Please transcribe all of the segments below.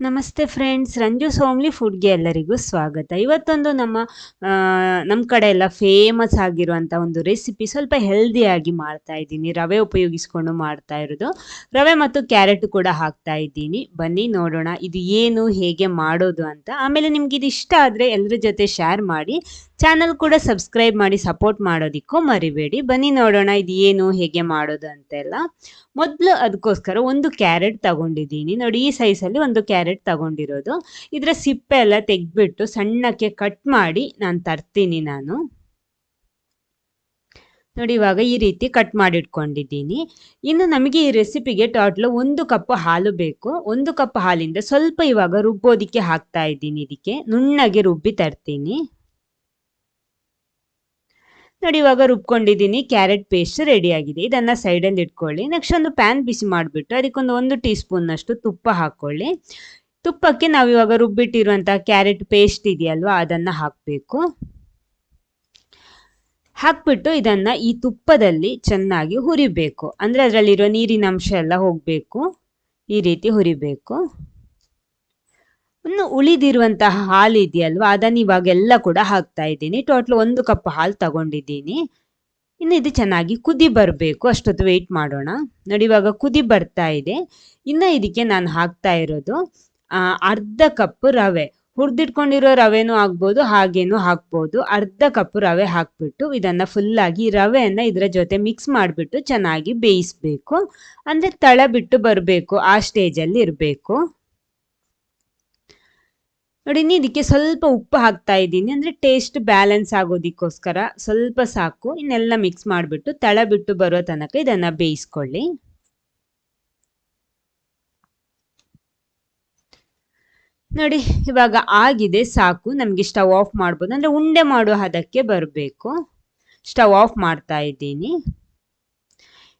ನಮಸ್ತೆ ಫ್ರೆಂಡ್ಸ್ ರಂಜು ಸೋಮ್ಲಿ ಫುಡ್ಗೆ ಎಲ್ಲರಿಗೂ ಸ್ವಾಗತ. ಇವತ್ತೊಂದು ನಮ್ಮ ನಮ್ಮ ಕಡೆ ಎಲ್ಲ ಫೇಮಸ್ ಆಗಿರುವಂಥ ಒಂದು ರೆಸಿಪಿ ಸ್ವಲ್ಪ ಹೆಲ್ದಿಯಾಗಿ ಮಾಡ್ತಾ ಇದ್ದೀನಿ. ರವೆ ಉಪಯೋಗಿಸ್ಕೊಂಡು ಮಾಡ್ತಾ ಇರೋದು. ರವೆ ಮತ್ತು ಕ್ಯಾರೆಟ್ ಕೂಡ ಹಾಕ್ತಾ ಇದ್ದೀನಿ. ಬನ್ನಿ ನೋಡೋಣ, ಇದು ಏನು, ಹೇಗೆ ಮಾಡೋದು ಅಂತ. ಆಮೇಲೆ ನಿಮ್ಗೆ ಇದು ಇಷ್ಟ ಆದರೆ ಎಲ್ಲರ ಜೊತೆ ಶೇರ್ ಮಾಡಿ. ಚಾನಲ್ ಕೂಡ ಸಬ್ಸ್ಕ್ರೈಬ್ ಮಾಡಿ ಸಪೋರ್ಟ್ ಮಾಡೋದಿಕ್ಕೂ ಮರಿಬೇಡಿ. ಬನ್ನಿ ನೋಡೋಣ ಇದು ಏನು ಹೇಗೆ ಮಾಡೋದು ಅಂತೆಲ್ಲ. ಮೊದಲು ಅದಕ್ಕೋಸ್ಕರ ಒಂದು ಕ್ಯಾರೆಟ್ ತಗೊಂಡಿದ್ದೀನಿ. ನೋಡಿ, ಈ ಸೈಜಲ್ಲಿ ಒಂದು ಕ್ಯಾರೆಟ್ ತಗೊಂಡಿರೋದು. ಇದರ ಸಿಪ್ಪೆ ಎಲ್ಲ ತೆಗೆದ್ಬಿಟ್ಟು ಸಣ್ಣಕ್ಕೆ ಕಟ್ ಮಾಡಿ ನಾನು ತರ್ತೀನಿ ನಾನು. ನೋಡಿ, ಇವಾಗ ಈ ರೀತಿ ಕಟ್ ಮಾಡಿಟ್ಕೊಂಡಿದ್ದೀನಿ. ಇನ್ನು ನಮಗೆ ಈ ರೆಸಿಪಿಗೆ ಟೋಟ್ಲು ಒಂದು ಕಪ್ ಹಾಲು ಬೇಕು. ಒಂದು ಕಪ್ ಹಾಲಿಂದ ಸ್ವಲ್ಪ ಇವಾಗ ರುಬ್ಬೋದಿಕ್ಕೆ ಹಾಕ್ತಾ ಇದ್ದೀನಿ ಇದಕ್ಕೆ. ನುಣ್ಣಗೆ ರುಬ್ಬಿ ತರ್ತೀನಿ. ನೋಡಿ, ಇವಾಗ ರುಬ್ಕೊಂಡಿದ್ದೀನಿ. ಕ್ಯಾರೆಟ್ ಪೇಸ್ಟ್ ರೆಡಿ ಆಗಿದೆ. ಇದನ್ನ ಸೈಡಲ್ಲಿ ಇಟ್ಕೊಳ್ಳಿ. ನೆಕ್ಸ್ಟ್ ಒಂದು ಪ್ಯಾನ್ ಬಿಸಿ ಮಾಡಿಬಿಟ್ಟು ಅದಕ್ಕೊಂದು ಒಂದು ಟೀ ಸ್ಪೂನ್ನಷ್ಟು ತುಪ್ಪ ಹಾಕ್ಕೊಳ್ಳಿ. ತುಪ್ಪಕ್ಕೆ ನಾವು ಇವಾಗ ರುಬ್ಬಿಟ್ಟಿರುವಂಥ ಕ್ಯಾರೆಟ್ ಪೇಸ್ಟ್ ಇದೆಯಲ್ವಾ, ಅದನ್ನ ಹಾಕಬೇಕು. ಹಾಕ್ಬಿಟ್ಟು ಇದನ್ನ ಈ ತುಪ್ಪದಲ್ಲಿ ಚೆನ್ನಾಗಿ ಹುರಿಬೇಕು. ಅಂದ್ರೆ ಅದರಲ್ಲಿರೋ ನೀರಿನ ಅಂಶ ಎಲ್ಲ ಹೋಗಬೇಕು. ಈ ರೀತಿ ಹುರಿಬೇಕು. ಇನ್ನು ಉಳಿದಿರುವಂತಹ ಹಾಲು ಇದೆಯಲ್ವಾ? ಅದನ್ನ ಇವಾಗೆಲ್ಲ ಕೂಡ ಹಾಕ್ತಾ ಇದ್ದೀನಿ. ಟೋಟಲ್ ಒಂದು ಕಪ್ ಹಾಲು ತಗೊಂಡಿದ್ದೀನಿ. ಇನ್ನು ಇದು ಚೆನ್ನಾಗಿ ಕುದಿ ಬರಬೇಕು. ಅಷ್ಟೊತ್ತು ವೆಯ್ಟ್ ಮಾಡೋಣ. ನೋಡಿ, ಇವಾಗ ಕುದಿ ಬರ್ತಾ ಇದೆ. ಇನ್ನು ಇದಕ್ಕೆ ನಾನು ಹಾಕ್ತಾ ಇರೋದು ಅರ್ಧ ಕಪ್ ರವೆ. ಹುರಿದಿಟ್ಕೊಂಡಿರೋ ರವೆನೂ ಆಗ್ಬೋದು ಹಾಗೇನೂ ಹಾಕ್ಬೋದು. ಅರ್ಧ ಕಪ್ ರವೆ ಹಾಕ್ಬಿಟ್ಟು ಇದನ್ನು ಫುಲ್ಲಾಗಿ ರವೆಯನ್ನು ಇದರ ಜೊತೆ ಮಿಕ್ಸ್ ಮಾಡಿಬಿಟ್ಟು ಚೆನ್ನಾಗಿ ಬೇಯಿಸ್ಬೇಕು. ಅಂದರೆ ತಳ ಬಿಟ್ಟು ಬರಬೇಕು, ಆ ಸ್ಟೇಜಲ್ಲಿ ಇರಬೇಕು. ನೋಡಿ ಇದಕ್ಕೆ ಸ್ವಲ್ಪ ಉಪ್ಪು ಹಾಕ್ತಾ ಇದ್ದೀನಿ. ಅಂದ್ರೆ ಟೇಸ್ಟ್ ಬ್ಯಾಲೆನ್ಸ್ ಆಗೋದಕ್ಕೋಸ್ಕರ ಸ್ವಲ್ಪ ಸಾಕು. ಇನ್ನೆಲ್ಲ ಮಿಕ್ಸ್ ಮಾಡಿಬಿಟ್ಟು ತಳ ಬಿಟ್ಟು ಬರೋ ತನಕ ಇದನ್ನ ಬೇಯಿಸ್ಕೊಳ್ಳಿ. ನೋಡಿ, ಇವಾಗ ಆಗಿದೆ, ಸಾಕು. ನಮಗೆ ಸ್ಟವ್ ಆಫ್ ಮಾಡ್ಬೋದು. ಅಂದ್ರೆ ಉಂಡೆ ಮಾಡೋ ಹದಕ್ಕೆ ಬರಬೇಕು. ಸ್ಟವ್ ಆಫ್ ಮಾಡ್ತಾ ಇದ್ದೀನಿ.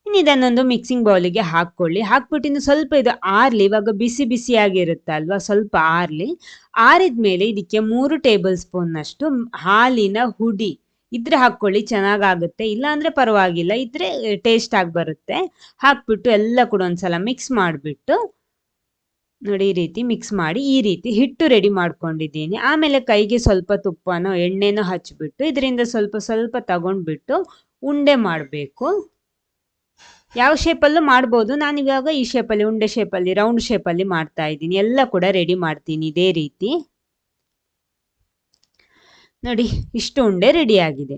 ಇನ್ನು ಇದನ್ನೊಂದು ಮಿಕ್ಸಿಂಗ್ ಬೌಲಿಗೆ ಹಾಕ್ಕೊಳ್ಳಿ. ಹಾಕ್ಬಿಟ್ಟು ಇನ್ನು ಸ್ವಲ್ಪ ಇದು ಆರ್ಲಿ, ಇವಾಗ ಬಿಸಿ ಬಿಸಿಯಾಗಿರುತ್ತೆ ಅಲ್ವಾ? ಸ್ವಲ್ಪ ಆರ್ಲಿ. ಆರಿದ ಮೇಲೆ ಇದಕ್ಕೆ ಮೂರು ಟೇಬಲ್ ಸ್ಪೂನ್ನಷ್ಟು ಹಾಲಿನ ಹುಡಿ. ಇದ್ರೆ ಹಾಕ್ಕೊಳ್ಳಿ, ಚೆನ್ನಾಗಾಗುತ್ತೆ. ಇಲ್ಲ ಅಂದ್ರೆ ಪರವಾಗಿಲ್ಲ. ಇದ್ರೆ ಟೇಸ್ಟ್ ಆಗಿ ಬರುತ್ತೆ. ಹಾಕ್ಬಿಟ್ಟು ಎಲ್ಲ ಕೂಡ ಒಂದ್ಸಲ ಮಿಕ್ಸ್ ಮಾಡಿಬಿಟ್ಟು, ನೋಡಿ ಈ ರೀತಿ ಮಿಕ್ಸ್ ಮಾಡಿ, ಈ ರೀತಿ ಹಿಟ್ಟು ರೆಡಿ ಮಾಡ್ಕೊಂಡಿದ್ದೀನಿ. ಆಮೇಲೆ ಕೈಗೆ ಸ್ವಲ್ಪ ತುಪ್ಪನೋ, ಎಣ್ಣೆನೋ ಹಚ್ಚಿಬಿಟ್ಟು ಇದರಿಂದ ಸ್ವಲ್ಪ ಸ್ವಲ್ಪ ತಗೊಂಡ್ಬಿಟ್ಟು ಉಂಡೆ ಮಾಡಬೇಕು. ಯಾವ ಶೇಪಲ್ಲೂ ಮಾಡ್ಬೋದು. ನಾನು ಇವಾಗ ಈ ಶೇಪಲ್ಲಿ ಉಂಡೆ ಶೇಪಲ್ಲಿ ರೌಂಡ್ ಶೇಪಲ್ಲಿ ಮಾಡ್ತಾ ಇದ್ದೀನಿ. ಎಲ್ಲ ಕೂಡ ರೆಡಿ ಮಾಡ್ತೀನಿ ಇದೇ ರೀತಿ. ನೋಡಿ, ಇಷ್ಟು ಉಂಡೆ ರೆಡಿ ಆಗಿದೆ.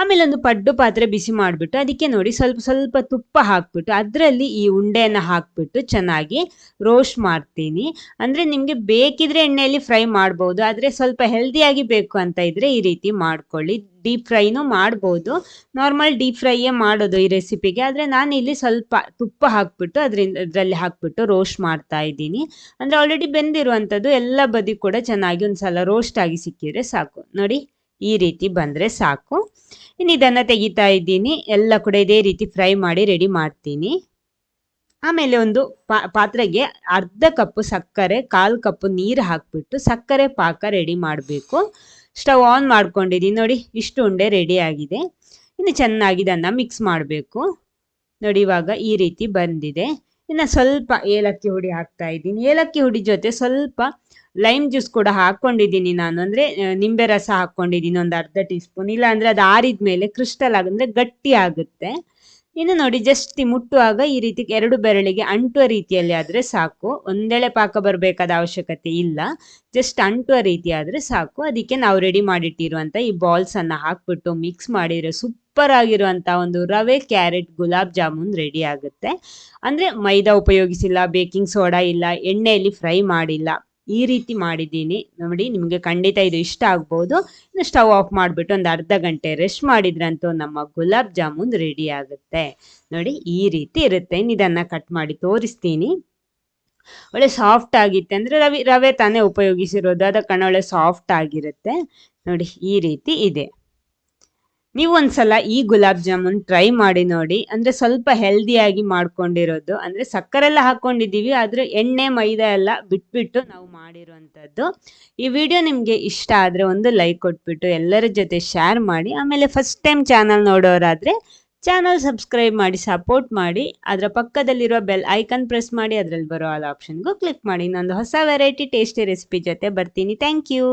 ಆಮೇಲೆ ಒಂದು ಪಡ್ಡು ಪಾತ್ರೆ ಬಿಸಿ ಮಾಡಿಬಿಟ್ಟು ಅದಕ್ಕೆ ನೋಡಿ ಸ್ವಲ್ಪ ಸ್ವಲ್ಪ ತುಪ್ಪ ಹಾಕ್ಬಿಟ್ಟು ಅದರಲ್ಲಿ ಈ ಉಂಡೆಯನ್ನು ಹಾಕ್ಬಿಟ್ಟು ಚೆನ್ನಾಗಿ ರೋಸ್ಟ್ ಮಾಡ್ತೀನಿ. ಅಂದರೆ ನಿಮಗೆ ಬೇಕಿದ್ರೆ ಎಣ್ಣೆಯಲ್ಲಿ ಫ್ರೈ ಮಾಡ್ಬೋದು, ಆದರೆ ಸ್ವಲ್ಪ ಹೆಲ್ದಿಯಾಗಿ ಬೇಕು ಅಂತ ಇದ್ರೆ ಈ ರೀತಿ ಮಾಡ್ಕೊಳ್ಳಿ. ಡೀಪ್ ಫ್ರೈನೂ ಮಾಡ್ಬೋದು. ನಾರ್ಮಲ್ ಡೀಪ್ ಫ್ರೈಯೇ ಮಾಡೋದು ಈ ರೆಸಿಪಿಗೆ ಆದರೆ ನಾನು ಇಲ್ಲಿ ಸ್ವಲ್ಪ ತುಪ್ಪ ಹಾಕ್ಬಿಟ್ಟು ಅದರಿಂದ, ಅದರಲ್ಲಿ ಹಾಕ್ಬಿಟ್ಟು ರೋಸ್ಟ್ ಮಾಡ್ತಾ ಇದ್ದೀನಿ. ಅಂದರೆ ಆಲ್ರೆಡಿ ಬೆಂದಿರುವಂಥದ್ದು ಎಲ್ಲ ಬದಿ ಕೂಡ ಚೆನ್ನಾಗಿ ಒಂದು ಸಲ ರೋಸ್ಟ್ ಆಗಿ ಸಿಕ್ಕಿದ್ರೆ ಸಾಕು. ನೋಡಿ. ಈ ರೀತಿ ಬಂದರೆ ಸಾಕು. ಇನ್ನು ಇದನ್ನು ತೆಗಿತಾ ಇದ್ದೀನಿ. ಎಲ್ಲ ಕೂಡ ಇದೇ ರೀತಿ ಫ್ರೈ ಮಾಡಿ ರೆಡಿ ಮಾಡ್ತೀನಿ. ಆಮೇಲೆ ಒಂದು ಪಾತ್ರೆಗೆ ಅರ್ಧ ಕಪ್ಪು ಸಕ್ಕರೆ, ಕಾಲು ಕಪ್ಪು ನೀರು ಹಾಕ್ಬಿಟ್ಟು ಸಕ್ಕರೆ ಪಾಕ ರೆಡಿ ಮಾಡಬೇಕು. ಸ್ಟವ್ ಆನ್ ಮಾಡ್ಕೊಂಡಿದ್ದೀನಿ. ನೋಡಿ, ಇಷ್ಟು ಉಂಡೆ ರೆಡಿ ಆಗಿದೆ. ಇನ್ನು ಚೆನ್ನಾಗಿ ಇದನ್ನು ಮಿಕ್ಸ್ ಮಾಡಬೇಕು. ನೋಡಿ, ಇವಾಗ ಈ ರೀತಿ ಬಂದಿದೆ. ಇನ್ನು ಸ್ವಲ್ಪ ಏಲಕ್ಕಿ ಹುಡಿ ಹಾಕ್ತಾ ಇದ್ದೀನಿ. ಏಲಕ್ಕಿ ಹುಡಿ ಜೊತೆ ಸ್ವಲ್ಪ ಲೈಮ್ ಜ್ಯೂಸ್ ಕೂಡ ಹಾಕ್ಕೊಂಡಿದ್ದೀನಿ ನಾನು. ಅಂದರೆ ನಿಂಬೆ ರಸ ಹಾಕ್ಕೊಂಡಿದ್ದೀನಿ ಒಂದು ಅರ್ಧ ಟೀ ಸ್ಪೂನ್ ಇಲ್ಲ ಅಂದರೆ ಅದು ಆರಿದ ಮೇಲೆ ಕ್ರಿಸ್ಟಲ್ ಆಗಂದ್ರೆ ಗಟ್ಟಿ ಆಗುತ್ತೆ. ಇನ್ನು ನೋಡಿ ಜಸ್ಟ್ ಮುಟ್ಟುವಾಗ ಈ ರೀತಿ ಎರಡು ಬೆರಳಿಗೆ ಅಂಟುವ ರೀತಿಯಲ್ಲಿ ಆದರೆ ಸಾಕು. ಒಂದೆಳೆ ಪಾಕ ಬರಬೇಕಾದ ಅವಶ್ಯಕತೆ ಇಲ್ಲ. ಜಸ್ಟ್ ಅಂಟುವ ರೀತಿ ಆದರೆ ಸಾಕು. ಅದಕ್ಕೆ ನಾವು ರೆಡಿ ಮಾಡಿಟ್ಟಿರುವಂಥ ಈ ಬಾಲ್ಸನ್ನು ಹಾಕ್ಬಿಟ್ಟು ಮಿಕ್ಸ್ ಮಾಡಿದರೆ ಸೂಪರ್ ಆಗಿರುವಂಥ ಒಂದು ರವೆ ಕ್ಯಾರೆಟ್ ಗುಲಾಬ್ ಜಾಮೂನ್ ರೆಡಿ ಆಗುತ್ತೆ. ಅಂದರೆ ಮೈದಾ ಉಪಯೋಗಿಸಿಲ್ಲ ಬೇಕಿಂಗ್ ಸೋಡಾ ಇಲ್ಲ, ಎಣ್ಣೆಯಲ್ಲಿ ಫ್ರೈ ಮಾಡಿಲ್ಲ. ಈ ರೀತಿ ಮಾಡಿದ್ದೀನಿ. ನೋಡಿ, ನಿಮಗೆ ಖಂಡಿತ ಇದು ಇಷ್ಟ ಆಗ್ಬೋದು. ಇನ್ನು ಸ್ಟವ್ ಆಫ್ ಮಾಡಿಬಿಟ್ಟು ಒಂದು ಅರ್ಧ ಗಂಟೆ ರೆಸ್ಟ್ ಮಾಡಿದ್ರಂತೂ ನಮ್ಮ ಗುಲಾಬ್ ಜಾಮೂನ್ ರೆಡಿ ಆಗುತ್ತೆ. ನೋಡಿ, ಈ ರೀತಿ ಇರುತ್ತೆ. ಇದನ್ನು ಕಟ್ ಮಾಡಿ ತೋರಿಸ್ತೀನಿ. ಒಳ್ಳೆ ಸಾಫ್ಟ್ ಆಗಿತ್ತೆ ಅಂದರೆ ರವಿ, ರವೆ ತಾನೇ ಉಪಯೋಗಿಸಿರೋದು. ಅದಕ್ಕೆ ಒಳ್ಳೆ ಸಾಫ್ಟ್ ಆಗಿರುತ್ತೆ. ನೋಡಿ, ಈ ರೀತಿ ಇದೆ. ನೀವು ಒಂದ್ಸಲ ಈ ಗುಲಾಬ್ ಜಾಮೂನ್ ಟ್ರೈ ಮಾಡಿ ನೋಡಿ. ಅಂದ್ರೆ ಸ್ವಲ್ಪ ಹೆಲ್ದಿಯಾಗಿ ಮಾಡ್ಕೊಂಡಿರೋದು. ಅಂದ್ರೆ ಸಕ್ಕರೆ ಎಲ್ಲ ಹಾಕೊಂಡಿದ್ದೀವಿ, ಆದ್ರೆ ಎಣ್ಣೆ, ಮೈದಾ ಎಲ್ಲ ಬಿಟ್ಬಿಟ್ಟು ನಾವು ಮಾಡಿರುವಂತದ್ದು ಈ ವಿಡಿಯೋ ನಿಮ್ಗೆ ಇಷ್ಟ ಆದ್ರೆ ಒಂದು ಲೈಕ್ ಕೊಟ್ಬಿಟ್ಟು ಎಲ್ಲರ ಜೊತೆ ಶೇರ್ ಮಾಡಿ. ಆಮೇಲೆ ಫಸ್ಟ್ ಟೈಮ್ ಚಾನಲ್ ನೋಡೋರಾದ್ರೆ ಚಾನಲ್ ಸಬ್ಸ್ಕ್ರೈಬ್ ಮಾಡಿ ಸಪೋರ್ಟ್ ಮಾಡಿ. ಅದರ ಪಕ್ಕದಲ್ಲಿರುವ ಬೆಲ್ ಐಕನ್ ಪ್ರೆಸ್ ಮಾಡಿ, ಅದರಲ್ಲಿ ಬರೋ ಆಲ್ ಆಪ್ಷನ್ಗೂ ಕ್ಲಿಕ್ ಮಾಡಿ. ಇನ್ನೊಂದು ಹೊಸ ವೆರೈಟಿ ಟೇಸ್ಟಿ ರೆಸಿಪಿ ಜೊತೆ ಬರ್ತೀನಿ. Thank you